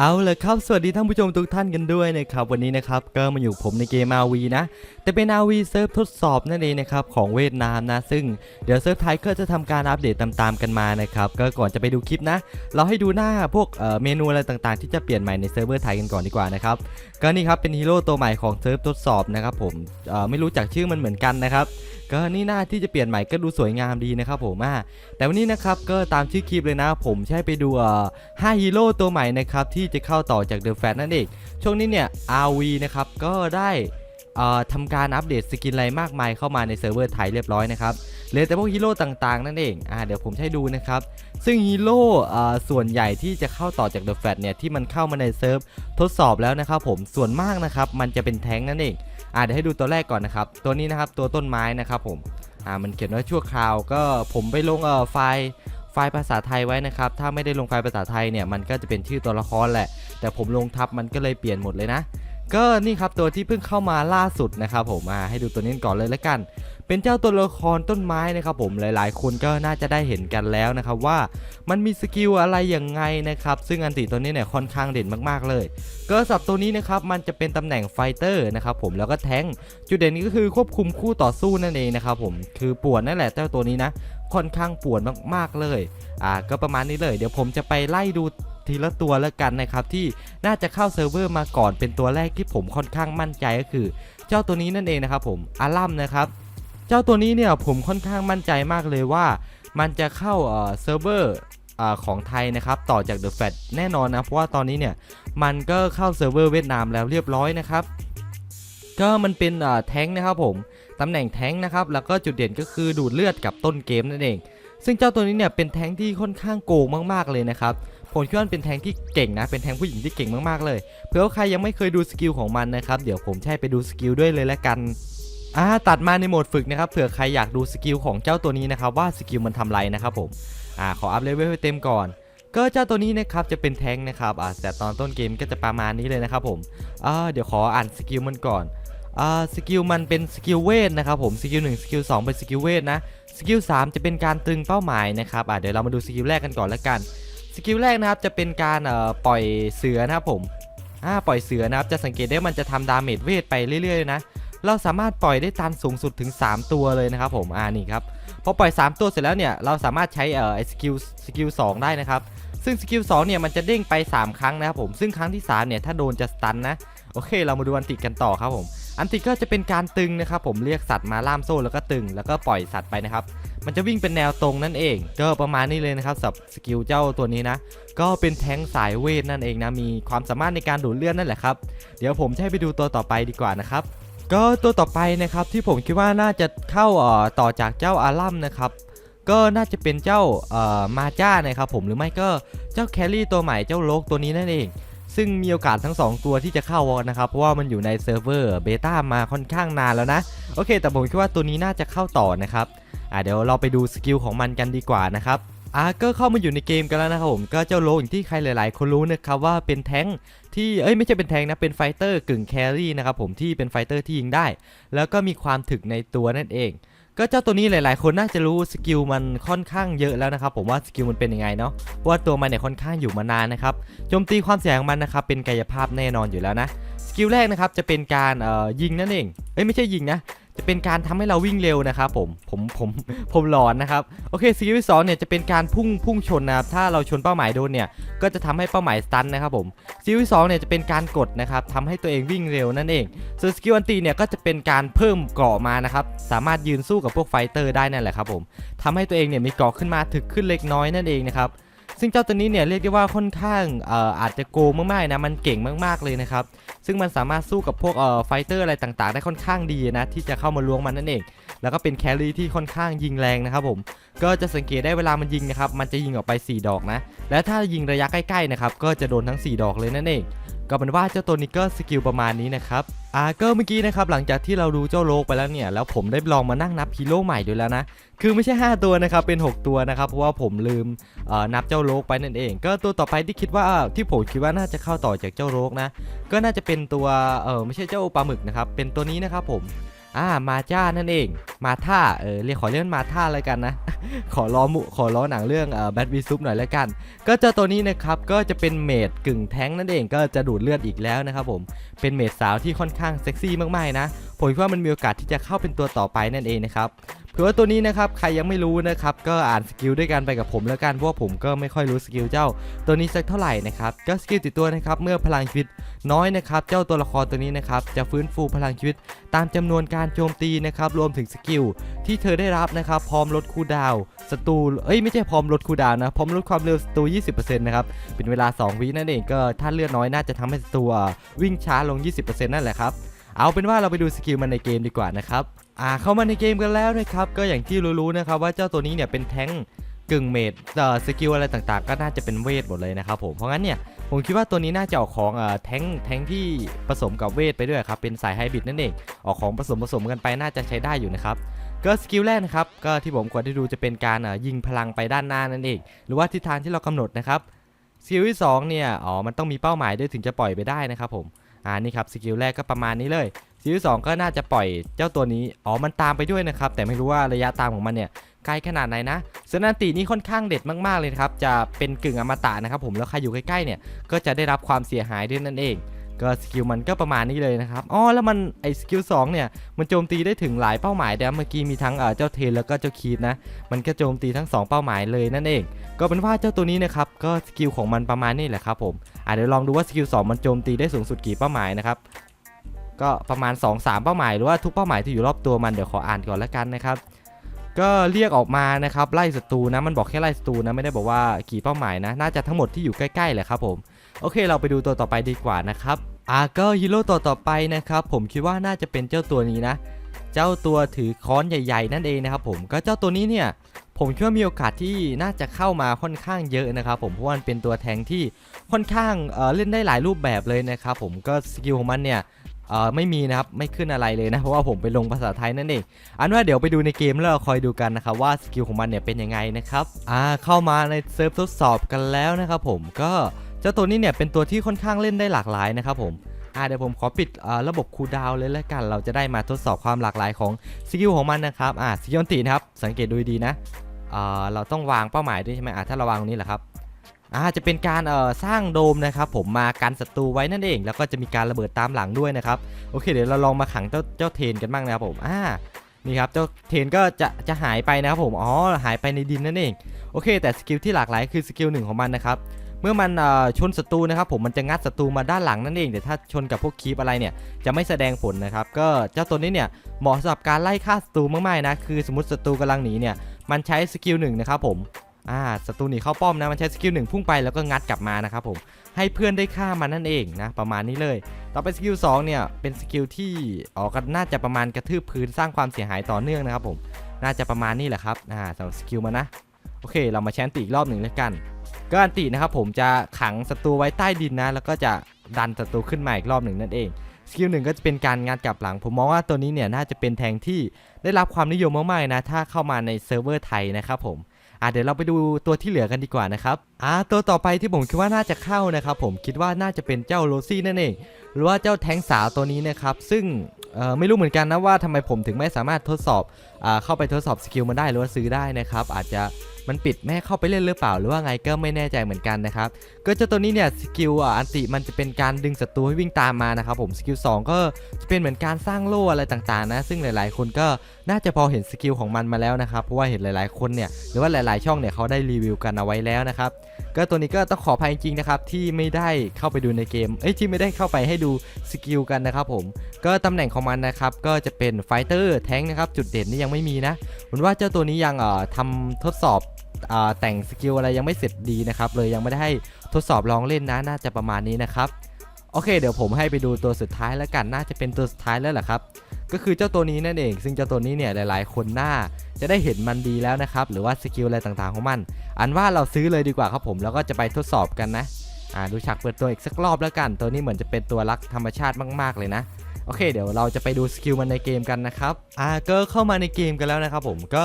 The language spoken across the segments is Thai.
เอาเลยครับ สวัสดีท่านผู้ชมทุกท่านกันด้วยนะครับ วันนี้นะครับก็มาอยู่ผมในเกม RV นะ แต่เป็น RV เซิร์ฟทดสอบนั่นเองนะครับของเวียดนามนะ ซึ่งเดี๋ยวเซิร์ฟไทยก็จะทำการอัปเดตตามๆกันมานะครับ ก็ก่อนจะไปดูคลิปนะ เราให้ดูหน้าพวกเอ่อเมนูอะไรต่างๆ ที่จะเปลี่ยนใหม่ในเซิร์ฟเวอร์ไทยกันก่อนดีกว่านะครับ ก็นี่ครับเป็นฮีโร่ตัวใหม่ของเซิร์ฟทดสอบนะครับผมเอ่อไม่รู้จักชื่อมันเหมือนกันนะครับก็นี่หน้าที่จะเปลี่ยนใหม่ก็ดูสวยงามดีนะครับผมอ่าแต่วันนี้นะครับก็ตามชื่อคลิปเลยนะ ผมใช้ไปดูเอ่อ5ฮีโร่ตัวใหม่นะครับที่จะเข้าต่อจากเดอะแฟนนั่นเองช่วงนี้เนี่ย RV นะครับก็ได้ทำการอัปเดตสกินอะไรมากมายเข้ามาในเซิร์ฟเวอร์ไทยเรียบร้อยนะครับเหลือแต่พวกฮีโร่ต่างๆ นั่นเองอ่าเดี๋ยวผมให้ดูนะครับ ซึ่งฮีโร่ส่วนใหญ่ที่จะเข้าต่อจากเดอะแฟนเนี่ยที่มันเข้ามาในเซิร์ฟทดสอบแล้วนะครับผมส่วนมากนะครับมันจะเป็นแท้งนั่นเอง อ่าเดี๋ยวให้ดูตัวแรกก่อนนะครับตัวนี้นะครับตัวต้นไม้นะครับผมอ่ามันเขียนว่าชั่วคราวก็ผมไปลงเอ่อไฟล์ไฟล์ภาษาไทยไว้นะครับถ้าไม่ได้ลงไฟล์ภาษาไทยเนี่ยมันก็จะเป็นชื่อตัวละครแหละ แต่ผมลงทับมันก็เลยเปลี่ยนหมดเลยนะ ก็นี่ครับตัวที่เพิ่งเข้ามาล่าสุดนะครับผมอ่าให้ดูตัวนี้ก่อนเลยแล้วกัน เป็นเจ้าตัวละครต้นไม้นะครับผมหลายๆ คนก็น่าจะได้เห็นกันแล้วนะครับว่ามันมีสกิลอะไรอยังไงนะครับซึ่งอันติตัวนี้เนี่ยค่อนข้างเด่นมากๆเลย ก็สับตัวนี้นะครับมันจะเป็นตำแหน่งไฟเตอร์นะครับผมแล้วก็แทงจุดเด่นก็คือควบคุมคู่ต่อสู้นั่นเองนะครับผมคือปวนนั่นแหละเจ้าตัวนี้นะค่อนข้างปวนมากๆเลยอ่าก็ประมาณนี้เลย เดี๋ยวผมจะไปไล่ดู ทีละตัวแล้วกันนะครับที่น่าจะเข้าเซิร์ฟเวอร์มาก่อนเป็นตัวแรกที่ผมค่อนข้างมั่นใจก็คือ เจ้าตัวนี้นั่นเองนะครับผมอารัมนะครับเจ้าตัวนี้เนี่ยผมค่อนข้างมั่นใจมากเลยว่า มันจะเข้าเซิร์ฟเวอร์ของไทยนะครับต่อจาก The Fat แน่นอนนะ เพราะว่าตอนนี้เนี่ย มันก็เข้าเซิร์ฟเวอร์เวียดนามแล้วเรียบร้อยนะครับ ก็มันเป็นแท้งนะครับผม ตำแหน่งแท้งนะครับ แล้วก็จุดเด่นก็คือดูดเลือดกับต้นเกมนั่นเอง ซึ่งเจ้าตัวนี้เนี่ยเป็นแท้งที่ค่อนข้างโกงมาก ๆ เลยนะครับ ผมคิดว่ามันเป็นแทงที่เก่งนะ เป็นแทงผู้หญิงที่เก่งมากๆเลยเผื่อใครยังไม่เคยดูสกิลของมันนะครับ เดี๋ยวผมจะให้ไปดูสกิลด้วยเลยละกันอ่าตัดมาในโหมดฝึกนะครับ เผื่อใครอยากดูสกิลของเจ้าตัวนี้นะครับว่าสกิลมันทำไรนะครับผม อ่าขออัพเลเวลให้เต็มก่อน ก็เจ้าตัวนี้นะครับจะเป็นแทงนะครับ อ่าแต่ตอนต้นเกมก็จะประมาณนี้เลยนะครับผม อ่าเดี๋ยวขออ่านสกิลมันก่อน อ่าสกิลมันเป็นสกิลเวทนะครับผม สกิล1สกิล2เป็นสกิลเวทนะ สกิล3จะเป็นการตรึงเป้าหมายนะครับ อ่าเดี๋ยวเรามาดูสกิลแรกกันก่อนละกัน สกิลแรกนะครับจะเป็นการเอ่อปล่อยเสือนะครับผมอ่าปล่อยเสือนะครับจะสังเกตได้ว่ามันจะทำดาเมจเวทไปเรื่อยๆนะเราสามารถปล่อยได้ตันสูงสุดถึง 3 ตัวเลยนะครับผมอ่านี่ครับพอปล่อย 3 ตัวเสร็จแล้วเนี่ยเราสามารถใช้เอ่อสกิลสกิล2ได้นะครับซึ่งสกิล2เนี่ยมันจะเด้งไป 3 ครั้งนะครับผมซึ่งครั้งที่สามเนี่ยถ้าโดนจะสตันนะโอเค เรามาดูอันติกันต่อครับผมอันติก็จะเป็นการตึงนะครับผมเรียกสัตว์มาล่ามโซ่แล้วก็ตึงแล้วก็ปล่อยสัตว์ไปนะครับ มันจะวิ่งเป็นแนวตรงนั่นเอง ก็ประมาณนี้เลยนะครับสำหรับสกิลเจ้าตัวนี้นะ ก็เป็นแท้งสายเวทนั่นเองนะ มีความสามารถในการดูดเลือดนั่นแหละครับ เดี๋ยวผมจะให้ไปดูตัวต่อไปดีกว่านะครับ ก็ตัวต่อไปนะครับที่ผมคิดว่าน่าจะเข้าเอ่อต่อจากเจ้าอารัมนะครับก็น่าจะเป็นเจ้าเอ่อมาจ้านะครับผมหรือไม่ก็เจ้าแคลรี่ตัวใหม่เจ้าโลกตัวนี้นั่นเอง ซึ่งมีโอกาสทั้ง 2 ตัวที่จะเข้านะครับเพราะว่ามันอยู่ในเซิร์ฟเวอร์เบต้ามาค่อนข้างนานแล้วนะ โอเค แต่ผมคิดว่าตัวนี้น่าจะเข้าต่อนะครับ อ่าเดี๋ยวเราไปดูสกิลของมันกันดีกว่านะครับอ่าก็เข้ามาอยู่ในเกมกันแล้วนะครับผมก็เจ้าโลอย่างที่ใครหลาย ๆ คนรู้นะครับว่าเป็นแท้งค์ที่เอ้ยไม่ใช่เป็นแท้งค์นะเป็นไฟเตอร์กึ่งแครี่นะครับผมที่เป็นไฟเตอร์ที่ยิงได้ แล้วก็มีความถึกในตัวนั่นเอง ก็เจ้าตัวนี้หลาย ๆ คนน่าจะรู้สกิลมันค่อนข้างเยอะแล้วนะครับผมว่าสกิลมันเป็นยังไงเนาะเพราะว่าตัวมันเนี่ยค่อนข้างอยู่มานานนะครับโจมตีความเสียหายของมันนะครับเป็นกายภาพแน่นอนอยู่แล้วนะสกิลแรกนะครับจะเป็นการเอ่อยิงนั่นเองเอ้ยไม่ใช่ยิงนะ จะเป็นการทำให้เราวิ่งเร็วนะครับผมผมผมผมหลอนนะครับโอเคสกิลที่สองเนี่ยจะเป็นการพุ่งพุ่งชนนะครับถ้าเราชนเป้าหมายโดนเนี่ยก็จะทำให้เป้าหมายสตันนะครับผมสกิลที่สองเนี่ยจะเป็นการกดนะครับทำให้ตัวเองวิ่งเร็วนั่นเองส่วนสกิลอันตีเนี่ยก็จะเป็นการเพิ่มเกราะมานะครับสามารถยืนสู้กับพวกไฟเตอร์ได้นั่นแหละครับผมทำให้ตัวเองเนี่ยมีเกราะขึ้นมาถึกขึ้นเล็กน้อยนั่นเองนะครับ ซึ่งเจ้าตัวนี้เนี่ยเรียกได้ว่าค่อนข้างเอ่ออาจจะโกงมากๆนะมันเก่งมากๆเลยนะครับซึ่งมันสามารถสู้กับพวกเอ่อไฟเตอร์อะไรต่างๆ ได้ค่อนข้างดีนะที่จะเข้ามาล้วงมันนั่นเอง แล้วก็เป็นแครี่ที่ค่อนข้างยิงแรงนะครับผมก็จะสังเกตได้เวลามันยิงนะครับมันจะยิงออกไป 4 ดอกนะและถ้ายิงระยะใกล้ๆนะครับก็จะโดนทั้ง 4 ดอกเลยนั่นเอง ก็เป็นว่าเจ้าตัวนี้ก็สกิลประมาณนี้นะครับอ่าก็เมื่อกี้นะครับหลังจากที่เราดูเจ้าโลกไปแล้วเนี่ยแล้วผมได้ลองมานั่งนับฮีโร่ใหม่ดูแล้วนะคือไม่ใช่ 5 ตัวนะครับเป็น 6 ตัวนะครับเพราะว่าผมลืมนับเจ้าโลกไปนั่นเอง ก็ตัวต่อไปที่คิดว่าที่ผมคิดว่าน่าจะเข้าต่อจากเจ้าโลกนะก็น่าจะเป็นตัวเออไม่ใช่เจ้าปลาหมึกนะครับเป็นตัวนี้นะครับผม อ่ามาจ้านั่นเอง มาท่าเออเรียกขอเรียกมันมาท่าเลยกันนะ ขอล้อมุขอล้อหนังเรื่องเอ่อแบทวีซุปหน่อยแล้วกัน ก็เจ้าตัวนี้นะครับก็จะเป็นเมดกึ่งแท้งนั่นเองก็จะดูดเลือดอีกแล้วนะครับผมเป็นเมดสาวที่ค่อนข้างเซ็กซี่มากๆนะผมคิดว่ามันมีโอกาสที่จะเข้าเป็นตัวต่อไปนั่นเองนะครับเผื่อว่าตัวนี้นะครับใครยังไม่รู้นะครับก็อ่านสกิลด้วยกันไปกับผมแล้วกันเพราะว่าผมก็ไม่ค่อยรู้สกิลเจ้า ตัวนี้สักเท่าไหร่นะครับก็สกิลติดตัวนะครับเมื่อพลังชีวิตน้อยนะครับเจ้าตัวละครตัวนี้นะครับจะฟื้นฟูพลังชีวิต ตามจำนวนการโจมตีนะครับรวมถึงสกิลที่เธอได้รับนะครับพร้อมลดคูดาวศัตรูเอ้ยไม่ใช่พร้อมลดคูดาวนะพร้อมลดความเร็วศัตรู 20%นะครับเป็นเวลา 2 วินั่นเองก็ถ้าเลือดน้อยน่าจะทำให้ศัตรูวิ่งช้าลง 20%นั่นแหละครับ เอาเป็นว่าเราไปดูสกิลมันในเกมดีกว่านะครับอ่าเข้ามาในเกมกันแล้วนะครับก็อย่างที่รู้ๆนะครับว่าเจ้าตัวนี้เนี่ยเป็นแท้งกึ่งเมดเอ่อสกิลอะไรต่างๆ ก็น่าจะเป็นเวทหมดเลยนะครับผมเพราะงั้นเนี่ยผมคิดว่าตัวนี้น่าจะออกของเอ่อแท้งแท้งที่ผสมกับเวทไปด้วยครับเป็นสายไฮบริดนั่นเองออกของผสมผสมกันไปน่าจะใช้ได้อยู่นะครับก็สกิลแรกนะครับก็ที่ผมควรได้ดูจะเป็นการเอ่อยิงพลังไปด้านหน้านั่นเองหรือว่าทิศทางที่เรากำหนดนะครับสกิลที่สองเนี่ยอ๋อมันต้องมีเป้าหมายด้วยถึงจะปล่อยไปได้นะครับผม อ่านี่ครับสกิลแรกก็ประมาณนี้เลยสกิลสองก็น่าจะปล่อยเจ้าตัวนี้อ๋อมันตามไปด้วยนะครับแต่ไม่รู้ว่าระยะตามของมันเนี่ยไกลขนาดไหนนะเซนันตินี่ค่อนข้างเด็ดมากๆเลยครับจะเป็นกึ่งอมตะนะครับผมแล้วใครอยู่ใกล้ๆเนี่ยก็จะได้รับความเสียหายด้วยนั่นเองก็สกิลมันก็ประมาณนี้เลยนะครับ อ๋อ แล้วมันไอสกิล2เนี่ย มันโจมตีได้ถึงหลายเป้าหมายเดี๋ยวเมื่อกี้มีทั้งเออเจ้าเทนแล้วก็เจ้าคีดนะ มันก็โจมตีทั้ง 2 เป้าหมายเลยนั่นเอง ก็เป็นว่าเจ้าตัวนี้นะครับ ก็สกิลของมันประมาณนี้แหละครับผม อะเดี๋ยวลองดูว่าสกิล2มันโจมตีได้สูงสุดกี่เป้าหมายนะครับก็ประมาณ 2-3 เป้าหมายหรือว่าทุกเป้าหมายที่อยู่รอบตัวมันเดี๋ยวขออ่านก่อนแล้วกันนะครับก็เรียกออกมานะครับไล่ศัตรูนะมันบอกแค่ไล่ศัตรูนะไม่ได้บอกว่ากี่เป้าหมายนะน่าจะทั้งหมดที่อยู่ใกล้ๆแหละครับผมโอเคเราไปดูตัวต่อไปดีกว่านะครับอ่าก็ฮีโร่ตัวต่อไปนะครับผมคิดว่าน่าจะเป็นเจ้าตัวนี้นะ เจ้าตัวถือค้อนใหญ่ ๆ นั่นเองนะครับผมก็เจ้าตัวนี้เนี่ย ผมคิดว่ามีโอกาสที่น่าจะเข้ามาค่อนข้างเยอะนะครับผมเพราะว่ามันเป็นตัวแทงที่ค่อนข้างเเล่นได้หลายรูปแบบเลยนะครับผมก็สกิลของมันเนี่ยไม่มีนะครับไม่ขึ้นอะไรเลยนะเพราะว่าผมไปลงภาษาไทยนั่นเองอันว่าเดี๋ยวไปดูในเกมแล้วเราคอยดูกันนะครับว่าสกิลของมันเนี่ยเป็นยังไงนะครับอ่าเข้ามาในเซิร์ฟทดสอบกันแล้วนะครับผมก็เจ้าตัวนี้เนี่ยเป็นตัวที่ค่อนข้างเล่นได้หลากหลายนะครับผมอ่าเดี๋ยวผมขอปิดระบบคูลดาวเลยแล้วกัน เราจะได้มาทดสอบความหลากหลายของสกิลของมันนะครับอ่าสกิลตินะครับสังเกตดูดีนะ เราต้องวางเป้าหมายด้วยใช่ไหมถ้าเราวางตรงนี้แหละครับอาจะเป็นการสร้างโดมนะครับ ผมมากันศัตรูไว้นั่นเอง แล้วก็จะมีการระเบิดตามหลังด้วยนะครับโอเคเดี๋ยวเราลองมาขังเจ้าเจ้าเทนกันบ้างนะครับผมอ่านี่ครับเจ้าเทนก็จะจะหายไปนะครับผมอ๋อหายไปในดินนั่นเองโอเค แต่สกิลที่หลากหลายคือสกิลหนึ่งของมันนะครับเมื่อมันชนศัตรูนะครับผมมันจะงัดศัตรูมาด้านหลังนั่นเองแต่ถ้าชนกับพวกคีปอะไรเนี่ยจะไม่แสดงผลนะครับก็เจ้าตัวนี้เนี่ยเหมาะสำหรับการไล่ฆ่าศัตรูมากๆนะคือสมมติศัตรูกำลังหนีเนี่ย มันใช้สกิลหนึ่งนะครับผมอ่าศัตรูหนีเข้าป้อมนะมันใช้สกิลหนึ่งพุ่งไปแล้วก็งัดกลับมานะครับผมให้เพื่อนได้ฆ่ามันนั่นเองนะประมาณนี้เลย ต่อไปสกิล2เนี่ยเป็นสกิลที่อ๋อก็น่าจะประมาณกระทืบพื้นสร้างความเสียหายต่อเนื่องนะครับผมน่าจะประมาณนี้แหละครับอ่าสำหรับสกิลมันนะโอเค เรามาแชนตีอีกรอบหนึ่งแล้วกันก็อันตินะครับผมจะขังศัตรูไว้ใต้ดินนะ แล้วก็จะ ดันศัตรูขึ้นมาอีกรอบหนึ่งนั่นเองสกิลหนึ่งก็จะเป็นการงัดกลับหลัง ผมมองว่าตัวนี้เนี่ยน่าจะเป็นแทงที่ได้รับความนิยมมากๆนะถ้าเข้ามาในเซิร์ฟเวอร์ไทยนะครับผมอะเดี๋ยวเราไปดูตัวที่เหลือกันดีกว่านะครับอ่าตัวต่อไปที่ผมคิดว่าน่าจะเข้านะครับผมคิดว่าน่าจะเป็นเจ้าโรซี่นั่นเองหรือว่าเจ้าแทงสาวตัวนี้นะครับซึ่งไม่รู้เหมือนกันนะว่าทำไมผมถึงไม่สามารถทดสอบเข้าไปทดสอบสกิลมันได้หรือว่าซื้อได้นะครับ อาจจะมันปิดไม่เข้าไปเล่นหรือเปล่าหรือว่าไงก็ไม่แน่ใจเหมือนกันนะครับก็เจ้าตัวนี้เนี่ยสกิลอะอันติมันจะเป็นการดึงศัตรูให้วิ่งตามมานะครับผมสกิล2ก็จะเป็นเหมือนการสร้างโล่อะไรต่างๆนะซึ่งหลายๆ คนก็น่าจะพอเห็นสกิลของมันมาแล้วนะครับเพราะว่าเห็นหลายๆคนเนี่ยหรือว่าหลายๆ ช่องเนี่ยเขาได้รีวิวกันเอาไว้แล้วนะครับก็ตัวนี้ก็ต้องขออภัยจริงๆนะครับที่ไม่ได้เข้าไปดูในเกมเอ้ยที่ไม่ได้เข้าไปให้ดูสกิลกันนะครับผมก็ตำแหน่งของมันนะครับก็จะเป็นไฟเตอร์แท้งนะครับจุดเด่นนี่ยังไม่ไม่มีนะผมว่าเจ้าตัวนี้ยังเอ่อทำทดสอบเอ่อแต่งสกิลอะไรยังไม่เสร็จดีนะครับเลยยังไม่ได้ให้ทดสอบลองเล่นนะน่าจะประมาณนี้นะครับโอเคเดี๋ยวผมให้ไปดูตัวสุดท้ายแล้วกันน่าจะเป็นตัวสุดท้ายแล้วแหละครับก็คือเจ้าตัวนี้นั่นเอง ซึ่งเจ้าตัวนี้เนี่ยหลาย ๆ คนน่าจะได้เห็นมันดีแล้วนะครับหรือว่าสกิลอะไรต่างๆของมัน อันว่าเราซื้อเลยดีกว่าครับผมแล้วก็จะไปทดสอบกันนะอ่าดูฉากเปิดตัวอีกสักรอบแล้วกัน ตัวนี้เหมือนจะเป็นตัวรักธรรมชาติมาก ๆ เลยนะ โอเค เดี๋ยวเราจะไปดูสกิลมันในเกมกันนะครับอ่าก็เข้ามาในเกมกันแล้วนะครับผมก็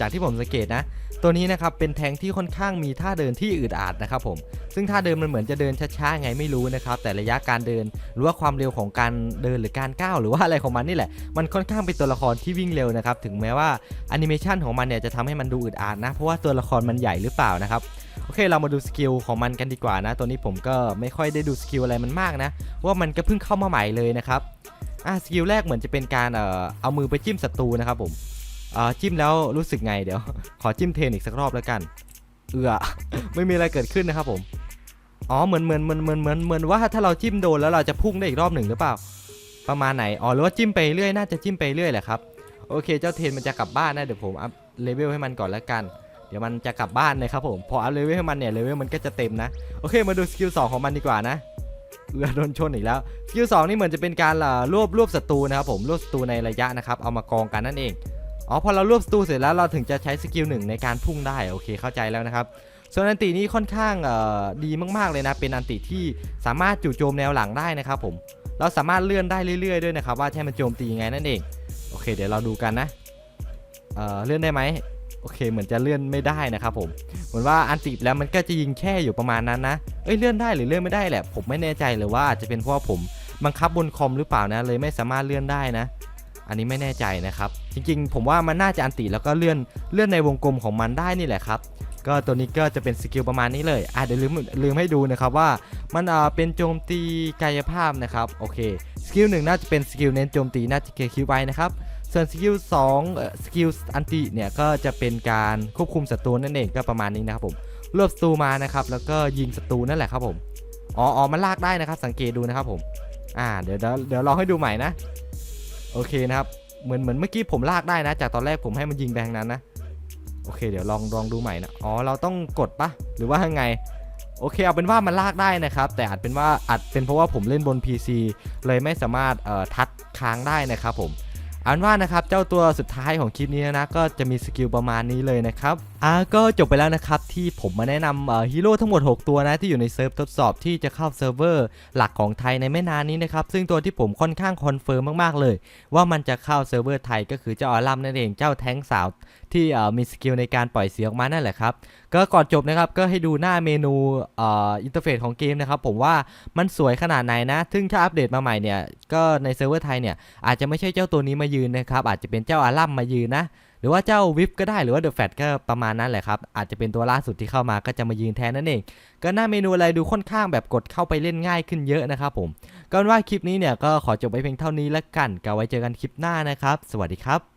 จากที่ผมสังเกตนะ ตัวนี้นะครับเป็นแทงที่ค่อนข้างมีท่าเดินที่อืดอาดนะครับผมซึ่งท่าเดินมันเหมือนจะเดินช้าๆไงไม่รู้นะครับแต่ระยะการเดินหรือว่าความเร็วของการเดินหรือการก้าวหรือว่าอะไรของมันนี่แหละ มันค่อนข้างเป็นตัวละครที่วิ่งเร็วนะครับถึงแม้ว่าแอนิเมชันของมันเนี่ยจะทำให้มันดูอึดอัดนะเพราะว่าตัวละครมันใหญ่หรือเปล่านะครับโอเคเรามาดูสกิลของมันกันดีกว่านะ ตัวนี้ผมก็ไม่ค่อยได้ดูสกิลอะไรมันมากนะ ว่ามันก็เพิ่งเข้ามาใหม่เลยนะครับ อะสกิลแรกเหมือนจะเป็นการเอ่อเอามือไปจิ้มศัตรูนะครับผมเอ่อจิ้มแล้วรู้สึกไงเดี๋ยว ขอจิ้มเทนอีกสักรอบแล้วกัน เอือไม่มีอะไรเกิดขึ้นนะครับผมอ๋อเหมือนเหมือนเหมือนเหมือนเหมือนเหมือนว่าถ้าเราจิ้มโดนแล้วเราจะพุ่งได้อีกรอบหนึ่งหรือเปล่า ประมาณไหนอ๋อหรือว่าจิ้มไปเรื่อยน่าจะจิ้มไปเรื่อยแหละครับโอเค เจ้าเทนมันจะกลับบ้านนะเดี๋ยวผมอัพเลเวลให้มันก่อนแล้วกันเดี๋ยวมันจะกลับบ้านเลยครับผมพออัพเลเวลให้มันเนี่ยเลเวลมันก็จะเต็มนะโอเคมาดูสกิล2ของมันดีกว่านะ เอือโดนชนอีกแล้วสกิล2นี่เหมือนจะเป็นการเอ่อรวบรวบศัตรูนะครับผมรวบศัตรูในระยะนะครับเอามากองกันนั่นเองอ๋อพอเรารวบศัตรูเสร็จแล้วเราถึงจะใช้สกิลหนึ่งในการพุ่งได้โอเคเข้าใจแล้วนะครับส่วนอันตินี้ค่อนข้างดีมากๆเลยนะเป็นอันติที่สามารถจู่โจมแนวหลังได้นะครับผมเราสามารถเลื่อนได้เรื่อยๆด้วยนะครับว่าให้มันโจมตียังไงนั่นเองโอเค เดี๋ยวเราดูกันนะเเลื่อนได้ไหม โอเค เหมือนจะเลื่อนไม่ได้นะครับผมเหมือนว่าอันติแล้วมันก็จะยิงแค่อยู่ประมาณนั้นนะเอ้ยเลื่อนได้หรือเลื่อนไม่ได้แหละ ผมไม่แน่ใจเลยว่าอาจจะเป็นเพราะผมบังคับบนคอมหรือเปล่านะ เลยไม่สามารถเลื่อนได้นะ อันนี้ไม่แน่ใจนะครับ จริงๆ ผมว่ามันน่าจะอันติแล้วก็เลื่อนเลื่อนในวงกลมของมันได้นี่แหละครับก็ตัวนี้ก็จะเป็นสกิลประมาณนี้เลยอะเดี๋ยวลืมลืมให้ดูนะครับว่ามันอ่าเป็นโจมตีกายภาพนะครับโอเคสกิลหนึ่งน่าจะเป็นสกิลเน้นโจมตีน่าจะเคคิวไว้นะครับ ส่วนสกิลสองสกิลอันติเนี่ยก็จะเป็นการควบคุมศัตรูนั่นเองก็ประมาณนี้นะครับผมรวบศัตรูมานะครับแล้วก็ยิงศัตรูนั่นแหละครับผมอ๋ออ๋อมันลากได้นะครับ สังเกตดูนะครับผมอ่าเดี๋ยวเดี๋ยวลองให้ดูใหม่นะ โอเคนะครับเหมือนเหมือนเมื่อกี้ผมลากได้นะ จากตอนแรกผมให้มันยิงแบงนั้นนะโอเค เดี๋ยวลองลองดูใหม่นะอ๋อเราต้องกดปะหรือว่ายังไงโอเคเอาเป็นว่ามันลากได้นะครับ แต่อาจเป็นว่าอาจเป็นเพราะว่าผมเล่นบน PC เลยไม่สามารถเอ่อทัดค้างได้นะครับผม อันว่านะครับเจ้าตัวสุดท้ายของคลิปนี้นะก็จะมีสกิลประมาณนี้เลยนะครับอ่าก็จบไปแล้วนะครับที่ผมมาแนะนำฮีโร่ทั้งหมด 6 ตัวนะที่อยู่ในเซิร์ฟทดสอบที่จะเข้าเซิร์ฟเวอร์หลักของไทยในไม่นานนี้นะครับซึ่งตัวที่ผมค่อนข้างคอนเฟิร์มมากๆเลย ว่ามันจะเข้าเซิร์ฟเวอร์ไทยก็คือเจ้าอารัมนั่นเองเจ้าแท้งสาว ที่มีสกิลในการปล่อยเสียงออกมานั่นแหละครับ ก็ก่อนจบนะครับก็ให้ดูหน้าเมนูอินเทอร์เฟซของเกมนะครับ ผมว่ามันสวยขนาดไหนนะ ซึ่งถ้าอัปเดตมาใหม่เนี่ย ก็ในเซิร์ฟเวอร์ไทยเนี่ย อาจจะไม่ใช่เจ้าตัวนี้มายืนนะครับ อาจจะเป็นเจ้าอารัมมายืนนะหรือว่าเจ้าวิฟก็ได้หรือว่าเดอะแฟตก็ประมาณนั้นแหละครับ อาจจะเป็นตัวล่าสุดที่เข้ามาก็จะมายืนแทนนั่นเอง ก็หน้าเมนูอะไรดูค่อนข้างแบบกดเข้าไปเล่นง่ายขึ้นเยอะนะครับผมก็ว่าคลิปนี้เนี่ยก็ขอจบไปเพียงเท่านี้แล้วกันก็ไว้เจอกันคลิปหน้านะครับ สวัสดีครับ